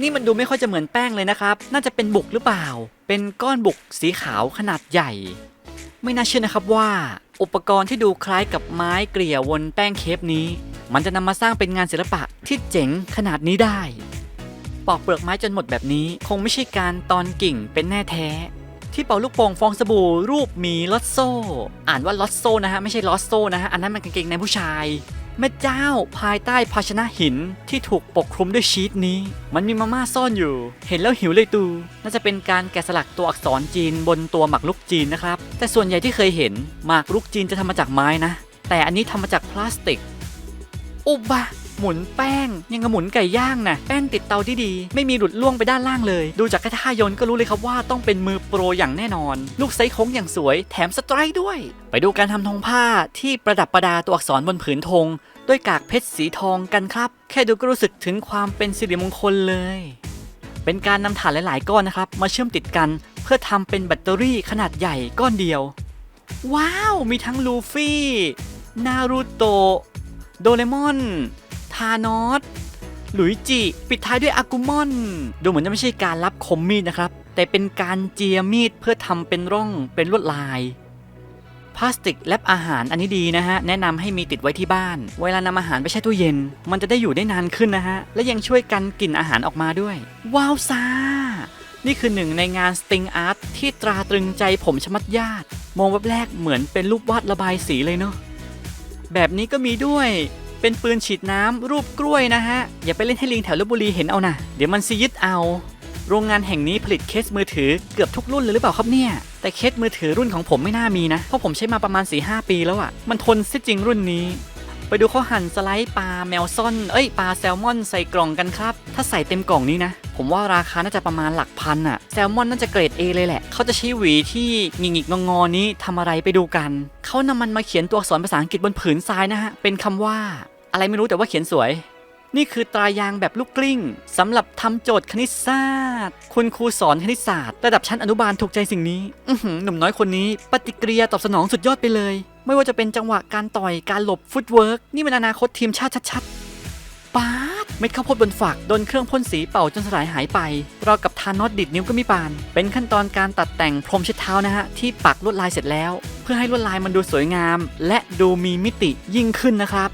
นี่มันดูไม่ค่อยจะเหมือนแป้งเลยนะครับ น่าจะเป็นบุกหรือเปล่า เป็นก้อนบุกสีขาวขนาดใหญ่ ไม่น่าเชื่อนะครับว่า อุปกรณ์ที่ดูคล้ายกับไม้เกลี่ยวนแป้งเคฟนี้ มันจะนำมาสร้างเป็นงานศิลปะที่เจ๋งขนาดนี้ได้ ปอกเปลือกไม้จนหมดแบบนี้ คงไม่ใช่การตอนกิ่งเป็นแน่แท้ ที่เป่าลูกโป่งฟองสบู่รูปหมีลอตโซอ่านว่าลอตโซนะฮะไม่ใช่ลอตโซนะฮะอันนั้นมันกางเกงในผู้ชาย แม่เจ้าภายใต้ภาชนะหินที่ถูกปกคลุมด้วยชีตนี้ มันมีมาม่าซ่อนอยู่ เห็นแล้วหิวเลยตู น่าจะเป็นการแกะสลักตัวอักษรจีนบนตัวหมากรุกจีนนะครับ แต่ส่วนใหญ่ที่เคยเห็นหมากรุกจีนจะทำมาจากไม้นะ แต่อันนี้ทำมาจากพลาสติก อุบะ หมุนแป้ง ยังกับหมุนไก่ย่างนะแป้งติดเตาที่ดี ไม่มีหลุดล่วงไปด้านล่างเลย ดูจากแค่ท่ายนก็รู้เลยครับว่าต้องเป็นมือโปรอย่างแน่นอน ลูกไซส์โค้งอย่างสวยแถมสไตร์ด้วย ไปดูการทำธงผ้าที่ประดับประดาตัวอักษรบนผืนธงด้วยกากเพชรสีทองกันครับ แค่ดูก็รู้สึกถึงความเป็นสิริมงคลเลย เป็นการนำถ่านหลาย ๆ ก้อนนะครับ มาเชื่อมติดกัน เพื่อทำเป็นแบตเตอรี่ขนาดใหญ่ก้อนเดียว ว้าว มีทั้งลูฟี่ นารูโตะ โดเรมอน ทานอสหลุยจิ ปิดท้ายด้วยอากุมอน ดูเหมือนจะไม่ใช่การรับคมมีดนะครับ แต่เป็นการเจียมีดเพื่อทำเป็นร่องเป็นลวดลายพลาสติกแลบอาหารอันนี้ดีนะฮะ แนะนำให้มีติดไว้ที่บ้าน เวลานำอาหารไปแช่ตู้เย็น มันจะได้อยู่ได้นานขึ้นนะฮะ และยังช่วยกันกลิ่นอาหารออกมาด้วย ว้าวซ่า นี่คือหนึ่งในงานสติงอาร์ตที่ตราตรึงใจผมชะมัดญาติ มองแวบแรกเหมือนเป็นรูปวาดระบายสีเลยเนาะแบบนี้ก็มีด้วย เป็นปืนฉีดน้ำรูปกล้วยนะฮะ อย่าไปเล่นให้ลิงแถวลบบุรีเห็นเอานะเดี๋ยวมันซียึดเอา โรงงานแห่งนี้ผลิตเคสมือถือเกือบทุกรุ่นเลยหรือเปล่าครับเนี่ย แต่เคสมือถือรุ่นของผมไม่น่ามีนะ เพราะผมใช้มาประมาณ4-5ปีแล้วอะ่ะ มันทนซิจริงรุ่นนี้ ไปดูเขาหั่นสไลด์ปลาแมวซ่อน เอ้ยปลาแซลมอนใส่กล่องกันครับ ถ้าใส่เต็มกล่องนี้นะ ผมว่าราคาน่าจะประมาณหลักพันอะแซลมอนน่าจะเกรด A เลยแหละ เขาจะใช้หวีที่หงิกๆงอๆนี้ทำอะไรไปดูกัน เขานำมันมาเขียนตัวอักษรภาษาอังกฤษบนผืนทรายนะฮะ เป็นคำว่า อะไรไม่รู้แต่ว่าเขียนสวย นี่คือตรายางแบบลูกกลิ้งสำหรับทำโจทย์คณิตศาสตร์ คุณครูสอนคณิตศาสตร์ ระดับชั้นอนุบาลถูกใจสิ่งนี้อื้หนุ่มน้อยคนนี้ ปฏิกิริยาตอบสนองสุดยอดไปเลย ไม่ว่าจะเป็นจังหวะการต่อยการหลบฟุตเวิร์กนี่มันอนาคตทีมชาติชัดๆป๊าดเม็ดข้าวโพดบนฝักโดนเครื่องพ่นสีเป่าจนสลายหายไปราวกับทานอสดิดนิ้วก็ไม่ปาน เป็นขั้นตอนการตัดแต่งพรมเช็ดเท้านะฮะที่ปักลวดลายเสร็จแล้ว เพื่อให้ลวดลายมันดูสวยงาม และดูมีมิติยิ่งขึ้นนะครับ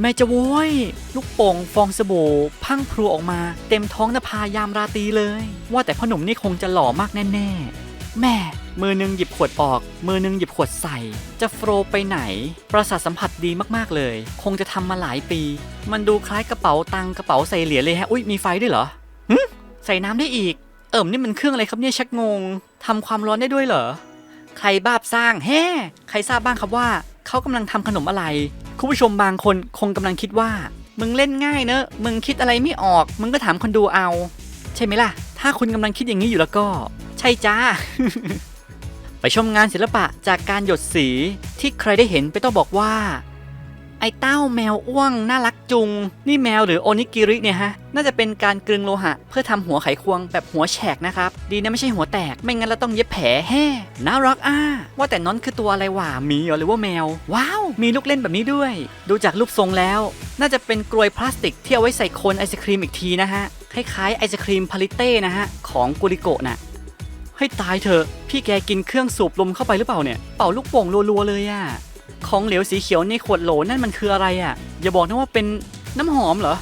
แม่จะโว้ยลูกโป่งฟองสบู่พังพลูออกมา เต็มท้องนภายามราตรีเลย ว่าแต่พ่อหนุ่มนี่คงจะหล่อมากแน่ๆ แม่ มือหนึงหยิบขวดออก มือหนึงหยิบขวดใส่ จะโฟรไปไหน ประสาทสัมผัสดีมากๆเลย คงจะทำมาหลายปี มันดูคล้ายกระเป๋าตังกระเป๋าใส่เหรียญเลยฮะ อุ้ยมีไฟด้วยเหรอหึใส่น้ำได้อีก เอิ่มนี่มันเครื่องอะไรครับเนี่ยชักงงทำความร้อนได้ด้วยเหรอใครบ้าบสร้างแฮ่ใครทราบบ้างครับว่า เขากำลังทำขนมอะไร คุณผู้ชมบางคนคงกำลังคิดว่า มึงเล่นง่ายเนอะ มึงคิดอะไรไม่ออก มึงก็ถามคนดูเอา ใช่ไหมล่ะ ถ้าคุณกำลังคิดอย่างนี้อยู่แล้วก็ ใช่จ้า ไปชมงานศิลปะจากการหยดสีที่ใครได้เห็นไปต้องบอกว่า ไอ้เต้าแมวอ้วงน่ารักจุง นี่แมวหรือโอนิกิริเนี่ยฮะ น่าจะเป็นการกลึงโลหะ เพื่อทำหัวไขควงแบบหัวแฉกนะครับ ดีนะไม่ใช่หัวแตก ไม่งั้นเราต้องเย็บแผลแฮ่น่ารักอะว่าแต่น้อนคือตัวอะไรวะหมีหรือว่าแมว ว้าว มีลูกเล่นแบบนี้ด้วย ดูจากรูปทรงแล้ว น่าจะเป็นกลวยพลาสติกที่เอาไว้ใส่โคนไอศครีมอีกทีนะฮะ คล้ายๆไอศครีมพาลิเต้นะฮะของกุริโกะน่ะให้ตายเถอะ พี่แกกินเครื่องสูบลมเข้าไปหรือเปล่าเนี่ย เป่าลูกโป่งรัวๆเลยอะ ของเหลวสีเขียวในขวดโหลนั่นมันคืออะไรอะอย่าบอกนะว่าเป็นน้ำหอมเหรอ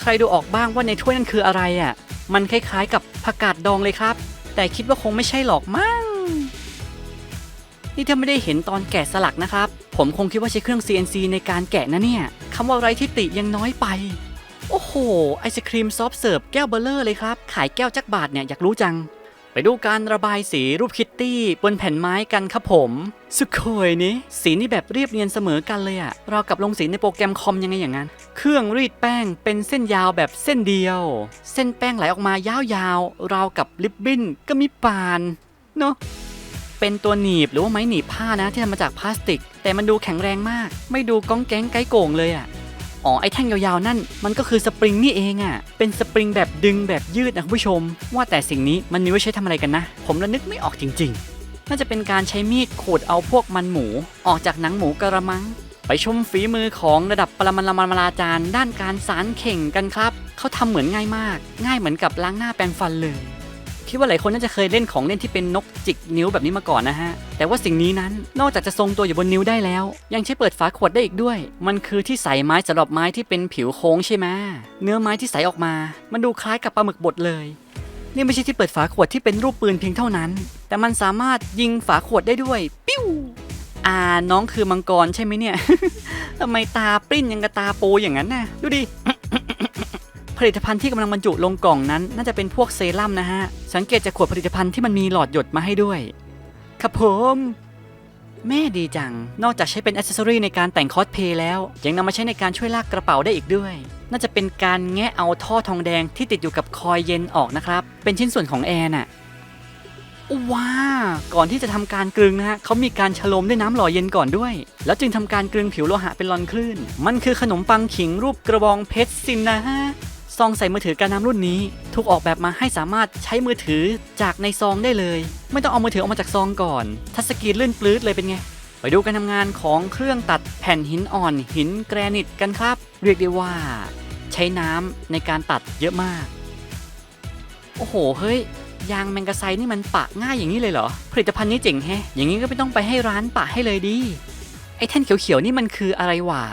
ใครดูออกบ้างว่าในถ้วยนั่นคืออะไรอะมันคล้ายๆกับผักกาดดองเลยครับ แต่คิดว่าคงไม่ใช่หรอกมั้ง นี่ถ้าไม่ได้เห็นตอนแกะสลักนะครับ ผมคงคิดว่าใช้เครื่อง CNC ในการแกะนะเนี่ยคำว่าไรทิติยังน้อยไป โอ้โห ไอศครีมซอฟเสิร์ฟแก้วเบลเลอร์เลยครับ ขายแก้วจักบาทเนี่ยอยากรู้จัง ไปดูการระบายสีรูปคิตตี้บนแผ่นไม้กันครับผม สุดโคยนี่สีนี่แบบเรียบเนียนเสมอกันเลยอะเรากับลงสีในโปรแกรมคอมยังไงอย่างนั้น เครื่องรีดแป้งเป็นเส้นยาวแบบเส้นเดียว เส้นแป้งไหลออกมายาวๆรากับลิปบิ้นก็มีปานเนาะเป็นตัวหนีบหรือว่าไม้หนีบผ้านะที่ทำมาจากพลาสติก แต่มันดูแข็งแรงมาก ไม่ดูก้องแก๊งไกโก่งเลยอะ อ๋อไอ้แท่งยาวๆนั่นมันก็คือสปริงนี่เองอะ่ะ เป็นสปริงแบบดึงแบบยืดนะคุณผู้ชม ว่าแต่สิ่งนี้มันมีไว้ใช้ทำอะไรกันนะ ผมระนึกไม่ออกจริง ๆ น่าจะเป็นการใช้มีดขูดเอาพวกมันหมู ออกจากหนังหมูกระมัง ไปชมฝีมือของระดับปรมาณมาลาจารย์ ด้านการสารเข่งกันครับ เขาทำเหมือนง่ายมาก ง่ายเหมือนกับล้างหน้าแปรงฟันเลย คิดว่าหลายคนน่าจะเคยเล่นของเล่นที่เป็นนกจิกนิ้วแบบนี้มาก่อนนะฮะ แต่ว่าสิ่งนี้นั้นนอกจากจะทรงตัวอยู่บนนิ้วได้แล้ว ยังใช้เปิดฝาขวดได้อีกด้วย มันคือที่ใส่ไม้สำหรับไม้ที่เป็นผิวโค้งใช่ไหมเนื้อไม้ที่ใสออกมา มันดูคล้ายกับปลาหมึกบดเลย นี่ไม่ใช่ที่เปิดฝาขวดที่เป็นรูปปืนเพียงเท่านั้น แต่มันสามารถยิงฝาขวดได้ด้วย ปิ้วอ่าน้องคือมังกรใช่ไหมเนี่ยทำไมตาปริ้นยังกับตาโปอย่างนั้นน่ะ ดูดิ ผลิตภัณฑ์ที่กำลังบรรจุลงกล่องนั้น น่าจะเป็นพวกเซรั่มนะฮะ สังเกตจากขวดผลิตภัณฑ์ที่มันมีหลอดหยดมาให้ด้วย ครับผม แม่ดีจัง นอกจากใช้เป็นอ c เซสซอรีในการแต่งคอสเพลย์แล้ว ยังนำมาใช้ในการช่วยลากกระเป๋าได้อีกด้วย น่าจะเป็นการแงะเอาท่อทองแดงที่ติดอยู่กับคอยเย็นออกนะครับ เป็นชิ้นส่วนของแอร์น่ะว้า ก่อนที่จะทำการกลึงนะฮะเขามีการฉโลมด้วยน้ำหล่อเย็นก่อนด้วย แล้วจึงทำการกลึงผิวโลหะเป็นลอนคลื่น มันคือขนมปังขิงรูปกระบองเพชรสินนะฮะ ซองใส่มือถือการน้ำรุ่นนี้ ถูกออกแบบมาให้สามารถใช้มือถือจากในซองได้เลย ไม่ต้องเอามือถือออกมาจากซองก่อน ทัชสกรีนลื่นปลื้ดเลยเป็นไง ไปดูการทำงานของเครื่องตัดแผ่นหินอ่อน หินแกรนิตกันครับ เรียกได้ว่า ใช้น้ำในการตัดเยอะมาก โอ้โหเฮ้ยยางแมงกะไซนี่มันปะง่ายอย่างนี้เลยเหรอ ผลิตภัณฑ์นี้เจ๋งแฮะ อย่างนี้ก็ไม่ต้องไปให้ร้านปะให้เลยดิไอ้แท่นเขียวๆนี่มันคืออะไรวะ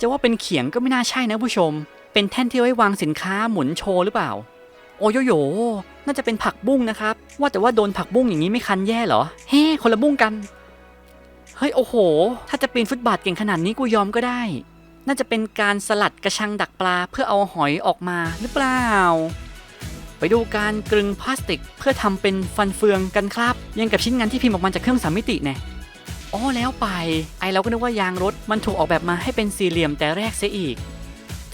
จะว่าเป็นเขียงก็ไม่น่าใช่นะผู้ชม เป็นแท่นที่ไว้วางสินค้าหมุนโชว์หรือเปล่า โอโยโย น่าจะเป็นผักบุ้งนะครับ ว่าแต่ว่าโดนผักบุ้งอย่างนี้ไม่คันแย่เหรอ เฮ้ คนละบุ้งกัน เฮ้ย โอ้โห ถ้าจะปีนฟุตบาทเก่งขนาดนี้กูยอมก็ได้ น่าจะเป็นการสลัดกระชังดักปลาเพื่อเอาหอยออกมาหรือเปล่า ไปดูการกลึงพลาสติกเพื่อทำเป็นฟันเฟืองกันครับ ยังกับชิ้นงานที่พิมพ์ออกมาจากเครื่องสามมิติแน่อ๋อแล้วไป ไอเราก็นึกว่ายางรถมันถูกออกแบบมาให้เป็นสี่เหลี่ยมแต่แรกเสียอีก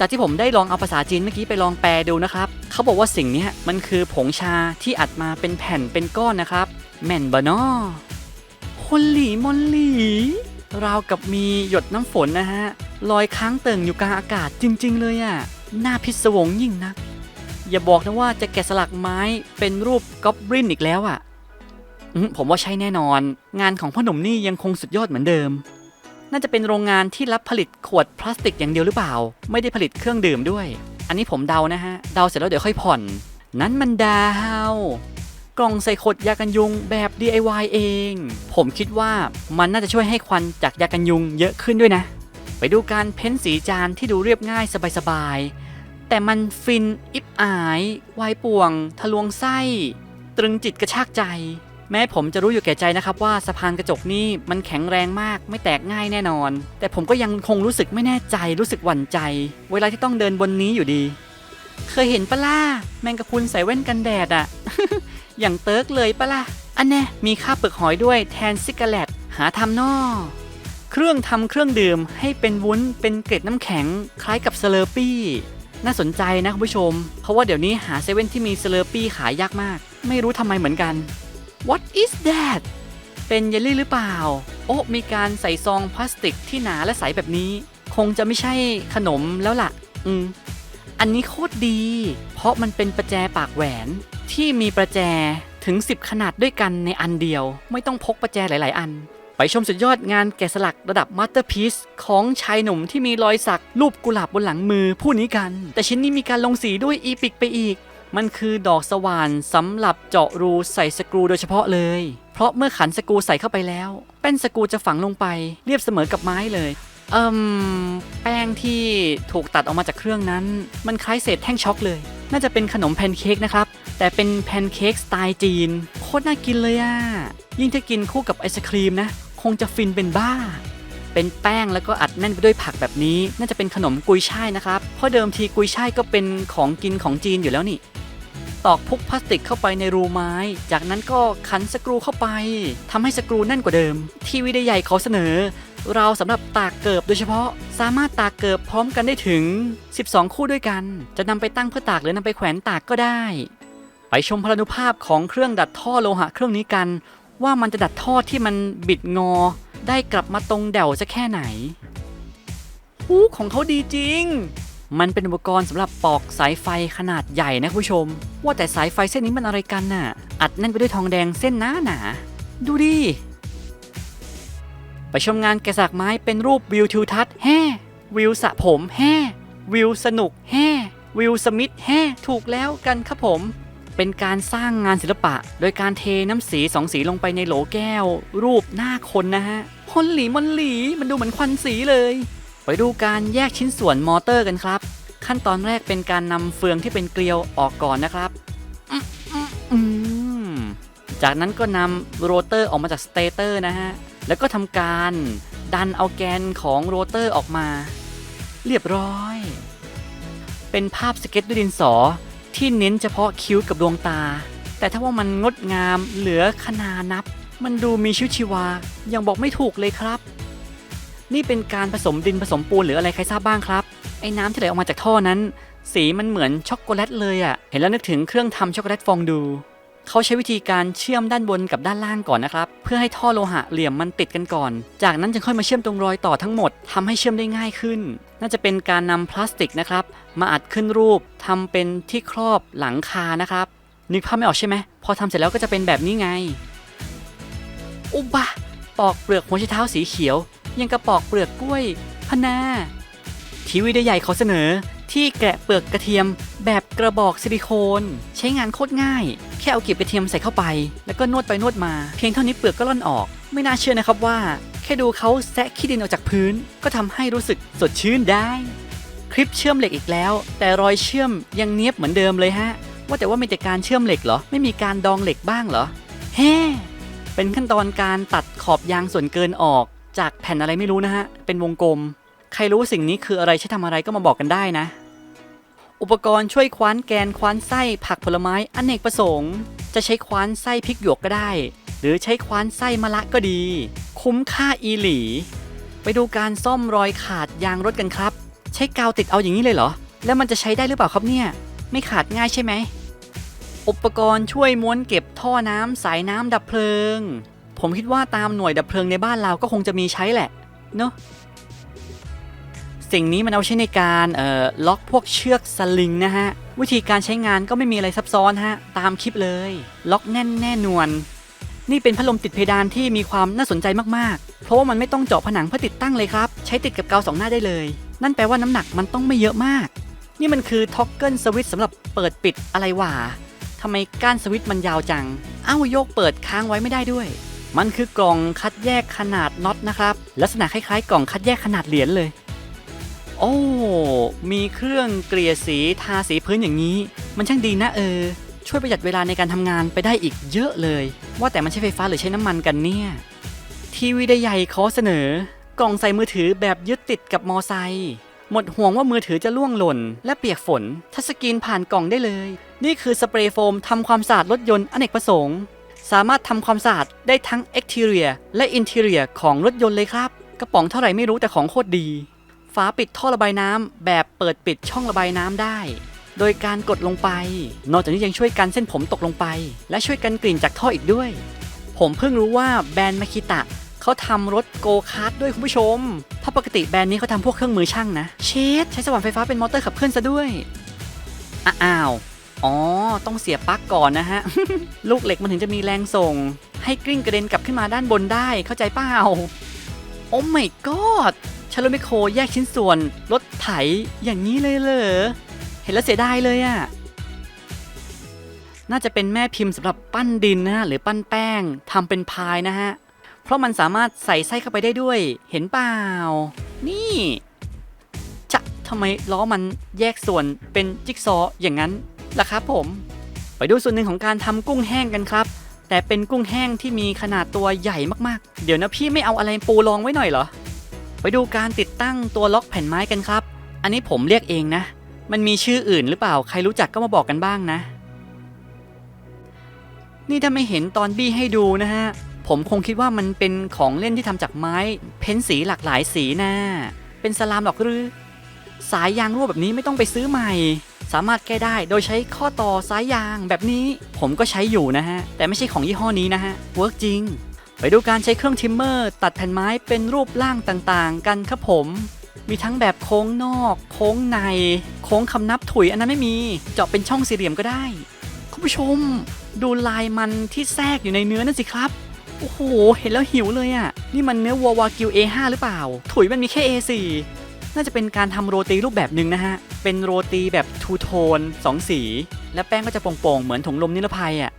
จากที่ผมได้ลองเอาภาษาจีนเมื่อกี้ไปลองแปลดูนะครับ เขาบอกว่าสิ่งนี้มันคือผงชาที่อัดมาเป็นแผ่นเป็นก้อนนะครับ แม่นบะนอฮอลลี่มอลลี่ราวกับมีหยดน้ำฝนนะฮะลอยค้างเติ่งอยู่กลางอากาศจริง ๆ เลยอะ่ะน่าพิศวงยิ่งนัก อย่าบอกนะว่าจะแกะสลักไม้เป็นรูปก๊อบลินอีกแล้วอะ่ะผมว่าใช่แน่นอน งานของพ่อหนุ่มนี่ยังคงสุดยอดเหมือนเดิม น่าจะเป็นโรงงานที่รับผลิตขวดพลาสติกอย่างเดียวหรือเปล่า ไม่ได้ผลิตเครื่องดื่มด้วย อันนี้ผมเดานะฮะ เดาเสร็จแล้วเดี๋ยวค่อยผ่อน นั้นมันดาวกล่องใส่ขดยากันยุงแบบ DIY เอง ผมคิดว่ามันน่าจะช่วยให้ควันจากยากันยุงเยอะขึ้นด้วยนะ ไปดูการเพ้นสีจานที่ดูเรียบง่ายสบายๆ แต่มันฟินอิบอายวายป่วง ทะลวงไส้ ตรึงจิตกระชากใจ แม้ผมจะรู้อยู่แก่ใจนะครับว่าสะพานกระจกนี่มันแข็งแรงมากไม่แตกง่ายแน่นอน แต่ผมก็ยังคงรู้สึกไม่แน่ใจรู้สึกหวั่นใจ เวลาที่ต้องเดินบนนี้อยู่ดี เคยเห็นปะล่ะแมงกะพรุนใส่แว่นกันแดดอะอย่างเติร์กเลยปะล่ะอันแน่มีค่าเปลือกหอยด้วยแทนซิกาเลตหาทำนอเครื่องทำเครื่องดื่มให้เป็นวุ้นเป็นเกล็ดน้ำแข็งคล้ายกับเซเลอร์ปี้น่าสนใจนะคุณผู้ชม เพราะว่าเดี๋ยวนี้หาเซเว่นที่มีเซเลอร์ปี้ขายยากมาก ไม่รู้ทำไมเหมือนกัน What is that เป็นเยลลี่หรือเปล่า โอ้มีการใส่ซองพลาสติกที่หนาและใสแบบนี้ คงจะไม่ใช่ขนมแล้วล่ะ อืม อันนี้โคตรดี เพราะมันเป็นประแจปากแหวนที่มีประแจถึง 10 ขนาดด้วยกันในอันเดียว ไม่ต้องพกประแจหลาย ๆ อัน ไปชมสุดยอดงานแกะสลักระดับมาสเตอร์พี e ของชายหนุ่มที่มีรอยสักรูปกุหลาบบนหลังมือผู้นี้กัน แต่ชิ้นนี้มีการลงสีด้วยอีปิกไปอีก มันคือดอกสว่านสำหรับเจาะรูใส่สกรูโดยเฉพาะเลย เพราะเมื่อขันสกรูใส่เข้าไปแล้ว แป้นสกรูจะฝังลงไป เรียบเสมอกับไม้เลยเอิมแป้งที่ถูกตัดออกมาจากเครื่องนั้น มันคล้ายเศษแท่งช็อกเลย น่าจะเป็นขนมแพนเค้กนะครับ แต่เป็นแพนเค้กสไตล์จีน โคตรน่ากินเลยอะยิ่งถ้ากินคู่กับไอศครีมนะ คงจะฟินเป็นบ้า เป็นแป้งแล้วก็อัดแน่นไปด้วยผักแบบนี้ น่าจะเป็นขนมกุยช่ายนะครับ เพราะเดิมทีกุยช่ายก็เป็นของกินของจีนอยู่แล้วนี่ ตอกพุกพลาสติกเข้าไปในรูไม้ จากนั้นก็ขันสกรูเข้าไปทำให้สกรูแน่นกว่าเดิม ทีวีได้ใหญ่เขาเสนอ เราสำหรับตากเกิบโดยเฉพาะ สามารถตากเกิบพร้อมกันได้ถึง 12 คู่ด้วยกัน จะนำไปตั้งเพื่อตากหรือนำไปแขวนตากก็ได้ ไปชมพลานุภาพของเครื่องดัดท่อโลหะเครื่องนี้กัน ว่ามันจะดัดท่อที่มันบิดงอ ได้กลับมาตรงเดี่ยวจะแค่ไหนหูของเขาดีจริง มันเป็นอุปกรณ์สำหรับปอกสายไฟขนาดใหญ่นะคุณผู้ชม ว่าแต่สายไฟเส้นนี้มันอะไรกันน่ะ อัดแน่นไปด้วยทองแดงเส้นหนาหนา ดูดิ ไปชมงานแกะสลักไม้เป็นรูปวิวทิวทัศน์แฮ่วิวสะผมแฮ่วิวสนุกแฮ่วิลสมิธแฮ่ถูกแล้วกันครับผม เป็นการสร้างงานศิลปะ โดยการเทน้ำสีสองสีลงไปในโหลแก้ว รูปหน้าคนนะฮะมอนหลีมอนหลีมันดูเหมือนควันสีเลย ไปดูการแยกชิ้นส่วนมอเตอร์กันครับ ขั้นตอนแรกเป็นการนำเฟืองที่เป็นเกลียวออกก่อนนะครับจากนั้นก็นำโรเตอร์ออกมาจากสเตเตอร์นะฮะ แล้วก็ทำการดันเอาแกนของโรเตอร์ออกมา เรียบร้อย เป็นภาพสเก็ตด้วยดินสอที่เน้นเฉพาะคิ้วกับดวงตา แต่ถ้าว่ามันงดงามเหลือขนานับ มันดูมีชีวิตชีวา ยังบอกไม่ถูกเลยครับ นี่เป็นการผสมดินผสมปูนหรืออะไรใครทราบบ้างครับ ไอ้น้ำที่ไหลออกมาจากท่อนั้น สีมันเหมือนช็อกโกแลตเลยอะ่ะ เห็นแล้วนึกถึงเครื่องทำช็อกโกแลตฟองดู เขาใช้วิธีการเชื่อมด้านบนกับด้านล่างก่อนนะครับ เพื่อให้ท่อโลหะเหลี่ยมมันติดกันก่อน จากนั้นจึงค่อยมาเชื่อมตรงรอยต่อทั้งหมดทำให้เชื่อมได้ง่ายขึ้น น่าจะเป็นการนำพลาสติกนะครับ มาอัดขึ้นรูปทำเป็นที่ครอบหลังคานะครับ นึกภาพไม่ออกใช่ไหมพอทำเสร็จแล้วก็จะเป็นแบบนี้ไงอุบะปอกเปลือกหัวไชเท้าสีเขียว ยังกระปอกเปลือกกล้วยพนาทีวีได้ใหญ่เขาเสนอ ที่แกะเปลือกกระเทียม แบบกระบอกซิลิโคน ใช้งานโคตรง่าย แค่เอาเกลีบกระเทียมใส่เข้าไป แล้วก็นวดไปนวดมา เพียงเท่านี้เปลือกก็ล่อนออก ไม่น่าเชื่อนะครับว่า แค่ดูเขาแซะขี้ดินออกจากพื้น ก็ทำให้รู้สึกสดชื่นได้ คลิปเชื่อมเหล็กอีกแล้ว แต่รอยเชื่อมยังเนียบเหมือนเดิมเลยฮะ ว่าแต่ว่ามีแต่การเชื่อมเหล็กเหรอไม่มีการดองเหล็กบ้างเหรอแฮ่เป็นขั้นตอนการตัดขอบยางส่วนเกินออก จากแผ่นอะไรไม่รู้นะฮะ เป็นวงกลม ใครรู้ว่าสิ่งนี้คืออะไรใช้ทำอะไรก็มาบอกกันได้นะ อุปกรณ์ช่วยคว้านแกนคว้านไส้ผักผลไม้อเนกประสงค์ จะใช้คว้านไส้พริกหยวกก็ได้ หรือใช้คว้านไส้มะละก็ดี คุ้มค่าอีหลี ไปดูการซ่อมรอยขาดยางรถกันครับ ใช้กาวติดเอาอย่างนี้เลยเหรอ แล้วมันจะใช้ได้หรือเปล่าครับเนี่ย ไม่ขาดง่ายใช่ไหมอุปกรณ์ช่วยม้วนเก็บท่อน้ำสายน้ำดับเพลิง ผมคิดว่าตามหน่วยดับเพลิงในบ้านเราก็คงจะมีใช้แหละเนอะสิ่งนี้มันเอาใช้ในการเอ่อล็อกพวกเชือกสลิงนะฮะ วิธีการใช้งานก็ไม่มีอะไรซับซ้อนฮะ ตามคลิปเลย ล็อกแน่นแน่นวนนี่เป็นพัดลมติดเพดานที่มีความน่าสนใจมากๆ เพราะว่ามันไม่ต้องเจาะผนังเพื่อติดตั้งเลยครับ ใช้ติดกับกาวสองหน้าได้เลย นั่นแปลว่าน้ำหนักมันต้องไม่เยอะมาก นี่มันคือท็อกเกิลสวิตช์สำหรับเปิดปิดอะไรว่าทำไมก้านสวิตช์มันยาวจัง เอ้าโยกเปิดค้างไว้ไม่ได้ด้วย มันคือกล่องคัดแยกขนาดน็อตนะครับ ลักษณะคล้ายๆ กล่องคัดแยกขนาดเหรียญเลย โอ้ มีเครื่องเกลี่ยสีทาสีพื้นอย่างนี้ มันช่างดีนะเออ ช่วยประหยัดเวลาในการทำงานไปได้อีกเยอะเลย ว่าแต่มันใช้ไฟฟ้าหรือใช้น้ำมันกันเนี่ย ทีวีได้ใหญ่ขอเสนอ กล่องใส่มือถือแบบยึดติดกับมอไซค์หมดห่วงว่ามือถือจะล่วงหล่น และเปียกฝน ทัชสกรีนผ่านกล่องได้เลย นี่คือสเปรย์โฟมทำความสะอาดรถยนต์อเนกประสงค์ สามารถทำความสะอาดได้ทั้ง exterior และ interior ของรถยนต์เลยครับ กระป๋องเท่าไหร่ไม่รู้แต่ของโคตรดี ฝาปิดท่อระบายน้ำแบบเปิดปิดช่องระบายน้ำได้ โดยการกดลงไป นอกจากนี้ยังช่วยกันเส้นผมตกลงไป และช่วยกันกลิ่นจากท่ออีกด้วย ผมเพิ่งรู้ว่าแบรนด์มาคิตะเขาทำรถโกคาร์ดด้วยคุณผู้ชมถ้าปกติแบรนด์นี้เขาทำพวกเครื่องมือช่างนะ เชดใช้สว่านไฟฟ้าเป็นมอเตอร์ขับเคลื่อนซะด้วย อ้าว อ๋อ ต้องเสียบปลั๊กก่อนนะฮะ ลูกเหล็กมันถึงจะมีแรงส่ง ให้กลิ้งกระเด็นกลับขึ้นมาด้านบนได้เข้าใจเปล่า โอ้ my god ชาโลเมโคแยกชิ้นส่วนรถไถอย่างนี้เลยเหรอ เห็นแล้วเสียดายเลยอะน่าจะเป็นแม่พิมพ์สำหรับปั้นดินนะฮะ หรือปั้นแป้งทำเป็นพายนะฮะ เพราะมันสามารถใส่ไส้เข้าไปได้ด้วย เห็นเปล่า นี่จะทำไมล้อมันแยกส่วนเป็นจิ๊กซออย่างนั้น ล่ะครับผม ไปดูส่วนหนึ่งของการทำกุ้งแห้งกันครับ แต่เป็นกุ้งแห้งที่มีขนาดตัวใหญ่มากๆ เดี๋ยวนะพี่ไม่เอาอะไรปูรองไว้หน่อยเหรอ ไปดูการติดตั้งตัวล็อกแผ่นไม้กันครับ อันนี้ผมเรียกเองนะ มันมีชื่ออื่นหรือเปล่าใครรู้จักก็มาบอกกันบ้างนะ นี่ถ้าไม่เห็นตอนบี้ให้ดูนะฮะผมคงคิดว่ามันเป็นของเล่นที่ทำจากไม้ เพ้นสีหลากหลายสีนะเป็นสลามหรอกหรือ สายยางรั่วแบบนี้ไม่ต้องไปซื้อใหม่ สามารถแก้ได้โดยใช้ข้อต่อสายยางแบบนี้ผมก็ใช้อยู่นะฮะ แต่ไม่ใช่ของยี่ห้อนี้นะฮะเวิร์กจริง ไปดูการใช้เครื่องทิมเมอร์ ตัดแผ่นไม้เป็นรูปร่างต่างๆ กันครับผม มีทั้งแบบโค้งนอก โค้งใน โค้งคำนับถุยอันนั้นไม่มี เจาะเป็นช่องสี่เหลี่ยมก็ได้ คุณผู้ชม ดูลายมันที่แทรกอยู่ในเนื้อนั่นสิครับโอ้โห เห็นแล้วหิวเลยอะ่ะ นี่มันเนื้อวัววากิว A5 หรือเปล่า ถุยมันมีแค่ A4 น่าจะเป็นการทำโรตีรูปแบบหนึ่งนะฮะ เป็นโรตีแบบทูโทนสองสี และแป้งก็จะโป่งๆ เหมือนถุงลมนิรภัยอะ่ะ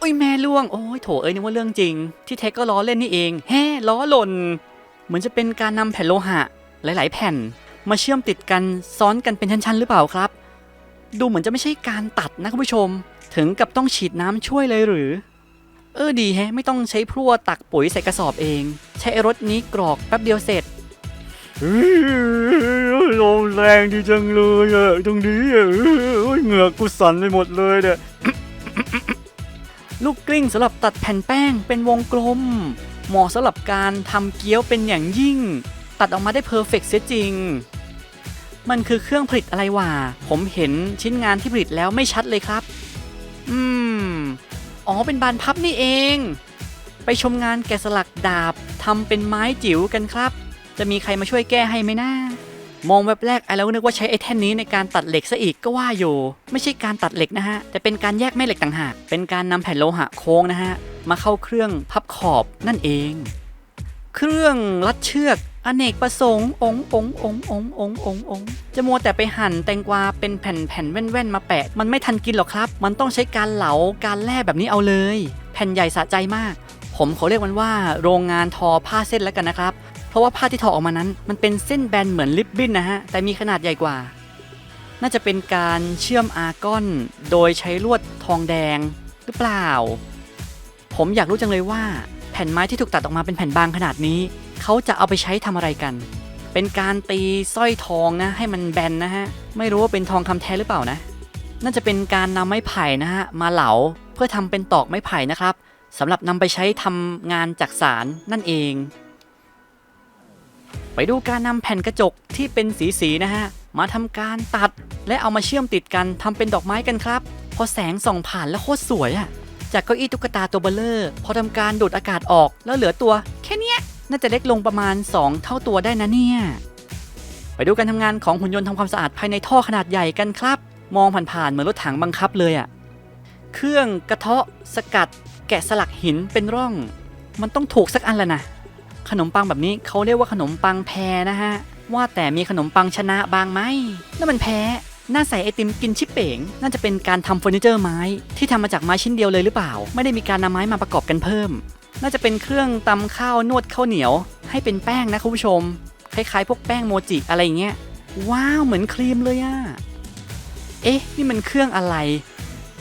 อุ้ยแม่ล่วง โอ้ยโถเอ้ยนึกว่าเรื่องจริง ที่เทคก็ล้อเล่นนี่เอง แฮ่ล้อหล่น เหมือนจะเป็นการนำแผ่นโลหะ หลาย ๆ แผ่น มาเชื่อมติดกันซ้อนกันเป็นชั้น ๆ หรือเปล่าครับ ดูเหมือนจะไม่ใช่การตัดนะคุณผู้ชม ถึงกับต้องฉีดน้ำช่วยเลยหรือ เออดีแฮะ ไม่ต้องใช้พั่วตักปุ๋ยใส่กระสอบเอง ใช้รถนี้กรอกแป๊บเดียวเสร็จ ลมแรงดีจังเลยอะตรงนี้อะโอ้ยเหงือกกูสั่นไปหมดเลยเนี่ยลูกกลิ้งสำหรับตัดแผ่นแป้งเป็นวงกลม เหมาะสำหรับการทำเกี๊ยวเป็นอย่างยิ่ง ตัดออกมาได้เพอร์เฟกต์เสียจริง มันคือเครื่องผลิตอะไรวะผมเห็นชิ้นงานที่ผลิตแล้วไม่ชัดเลยครับ อืม อ๋อเป็นบานพับนี่เอง ไปชมงานแกะสลักดาบทำเป็นไม้จิ๋วกันครับ จะมีใครมาช่วยแก้ให้ไหมนะ มองแวบแรกไอ้แล้วนึกว่าใช้ไอ้แท่นนี้ในการตัดเหล็กซะอีกก็ว่าอยู่ ไม่ใช่การตัดเหล็กนะฮะ แต่เป็นการแยกแม่เหล็กต่างหาก เป็นการนำแผ่นโลหะโค้งนะฮะ มาเข้าเครื่องพับขอบนั่นเอง เครื่องรัดเชือกอเนกประสงค์องค์องค์องค์องค์องค์องค์องค์จะมัวแต่ไปหั่นแตงกวาเป็นแผ่นแผ่นๆแว่นๆมาแปะ มันไม่ทันกินหรอกครับ มันต้องใช้การเหลาการแล่แบบนี้เอาเลย แผ่นใหญ่สะใจมาก ผมขอเรียกมันว่า โรงงานทอผ้าเส้นแล้วกันนะครับ เพราะว่าผ้าที่ทอดออกมานั้น มันเป็นเส้นแบนเหมือนลิปบิ้นนะฮะ แต่มีขนาดใหญ่กว่า น่าจะเป็นการเชื่อมอาร์กอน โดยใช้ลวดทองแดงหรือเปล่า ผมอยากรู้จังเลยว่า แผ่นไม้ที่ถูกตัดออกมาเป็นแผ่นบางขนาดนี้ เขาจะเอาไปใช้ทำอะไรกัน เป็นการตีสร้อยทองนะ ให้มันแบนนะฮะ ไม่รู้ว่าเป็นทองคำแท้หรือเปล่านะ น่าจะเป็นการนำไม้ไผ่นะฮะมาเหลาเพื่อทำเป็นตอกไม้ไผ่นะครับสำหรับนำไปใช้ทำงานจักสารนั่นเอง ไปดูการนำแผ่นกระจกที่เป็นสีๆนะฮะ มาทำการตัดและเอามาเชื่อมติดกันทำเป็นดอกไม้กันครับ พอแสงส่องผ่านแล้วโคตรสวยอะจากเก้าอี้ตุ๊กตาตัวเบลเลอร์ พอทำการดูดอากาศออกแล้วเหลือตัว แค่เนี้ย น่าจะเล็กลงประมาณ 2 เท่าตัวได้นะเนี่ย ไปดูการทำงานของหุ่นยนต์ทำความสะอาดภายในท่อขนาดใหญ่กันครับ มองผ่านๆเหมือนรถถังบังคับเลยอะเครื่องกระเทาะสกัด แกะสลักหินเป็นร่อง มันต้องถูกสักอันละนะ ขนมปังแบบนี้เขาเรียกว่าขนมปังแพรนะฮะ ว่าแต่มีขนมปังชนะบางไหมนั่นมันแพ้น่าใส่ไอติมกินชิปเป๋ง น่าจะเป็นการทำเฟอร์นิเจอร์ไม้ ที่ทำมาจากไม้ชิ้นเดียวเลยหรือเปล่า ไม่ได้มีการนำไม้มาประกอบกันเพิ่ม น่าจะเป็นเครื่องตำข้าวนวดข้าวเหนียว ให้เป็นแป้งนะคุณผู้ชม คล้ายๆ พวกแป้งโมจิอะไรอย่างเงี้ย ว้าวเหมือนครีมเลยอะเอ๊ะ นี่มันเครื่องอะไร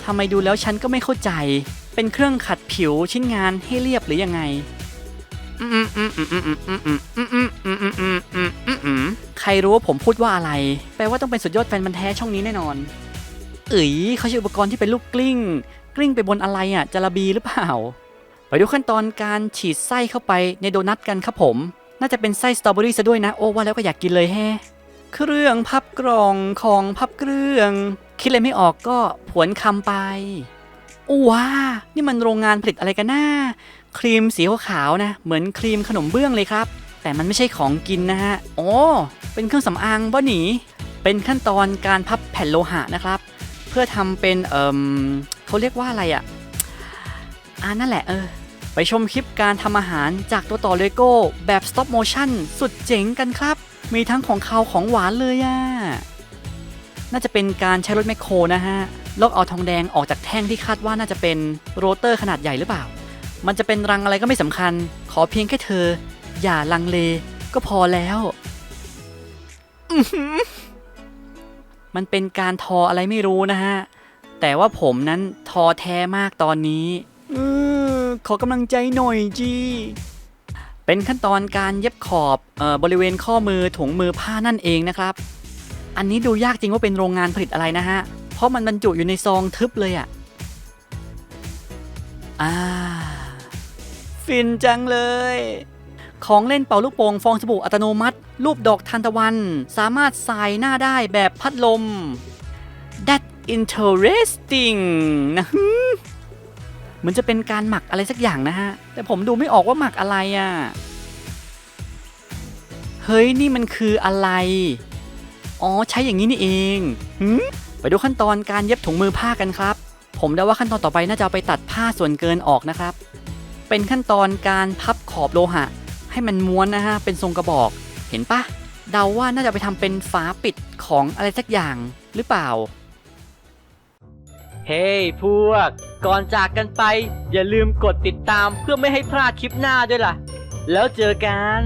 ทำไมดูแล้วฉันก็ไม่เข้าใจ เป็นเครื่องขัดผิวชิ้นงานให้เรียบหรือยังไง ใครรู้ว่าผมพูดว่าอะไร แปลว่าต้องเป็นสุดยอดแฟนมันแท้ช่องนี้แน่นอน เอ๋ยเขาใช้อุปกรณ์ที่เป็นลูกกลิ้ง กลิ้งไปบนอะไรอะจระบีหรือเปล่า ไปดูขั้นตอนการฉีดไส้เข้าไปในโดนัทกันครับผม น่าจะเป็นไส้สตรอเบอรี่ซะด้วยนะ โอ้ว่าแล้วก็อยากกินเลยแฮเครื่องพับกล่องของพับเครื่อง คิดเลยไม่ออกก็ผวนคำไปอู้ว้านี่มันโรงงานผลิตอะไรกันน่า ครีมสีขาวๆนะ เหมือนครีมขนมเบื้องเลยครับ แต่มันไม่ใช่ของกินนะฮะโอเป็นเครื่องสำอางบ่หนี เป็นขั้นตอนการพับแผ่นโลหะนะครับ เพื่อทำเป็นเอ่มเขาเรียกว่าอะไรอะ่ะอ่านั่นแหละเออไปชมคลิปการทำอาหารจากตัวต่อเลโก้แบบ stop motion สุดเจ๋งกันครับ มีทั้งของคาวของหวานเลยอะ่ะน่าจะเป็นการใช้รถแมคโครนะฮะลอกเอาทองแดงออกจากแท่งที่คาดว่าน่าจะเป็นโรเตอร์ขนาดใหญ่หรือเปล่า มันจะเป็นรังอะไรก็ไม่สำคัญ ขอเพียงแค่เธอ อย่าลังเล ก็พอแล้วอื้อหือมันเป็นการทออะไรไม่รู้นะฮะ แต่ว่าผมนั้นทอแท้มากตอนนี้เออขอกำลังใจหน่อยจีเป็นขั้นตอนการเย็บขอบเออบริเวณข้อมือถุงมือผ้านั่นเองนะครับ อันนี้ดูยากจริงว่าเป็นโรงงานผลิตอะไรนะฮะ เพราะมันบรรจุอยู่ในซองทึบเลยอะ่ะอ่า ฟินจังเลย ของเล่นเป่าลูกโป่งฟองสบู่อัตโนมัติ รูปดอกทานตะวัน สามารถใส่หน้าได้แบบพัดลม That interesting นะฮึเหมือนจะเป็นการหมักอะไรสักอย่างนะฮะ แต่ผมดูไม่ออกว่าหมักอะไรอะ่ะ เฮ้ย นี่มันคืออะไร อ๋อ ใช้อย่างนี้นี่เองหืไปดูขั้นตอนการเย็บถุงมือผ้ากันครับ ผมเดาว่าขั้นตอนต่อไปน่าจะเอาไปตัดผ้าส่วนเกินออกนะครับ เป็นขั้นตอนการพับขอบโลหะ ให้มันม้วนนะฮะ เป็นทรงกระบอก เห็นปะเดาว่าน่าจะไปทำเป็นฝาปิดของอะไรสักอย่างหรือเปล่า เฮ้ยพวก ก่อนจากกันไป อย่าลืมกดติดตามเพื่อไม่ให้พลาดคลิปหน้าด้วยล่ะ แล้วเจอกัน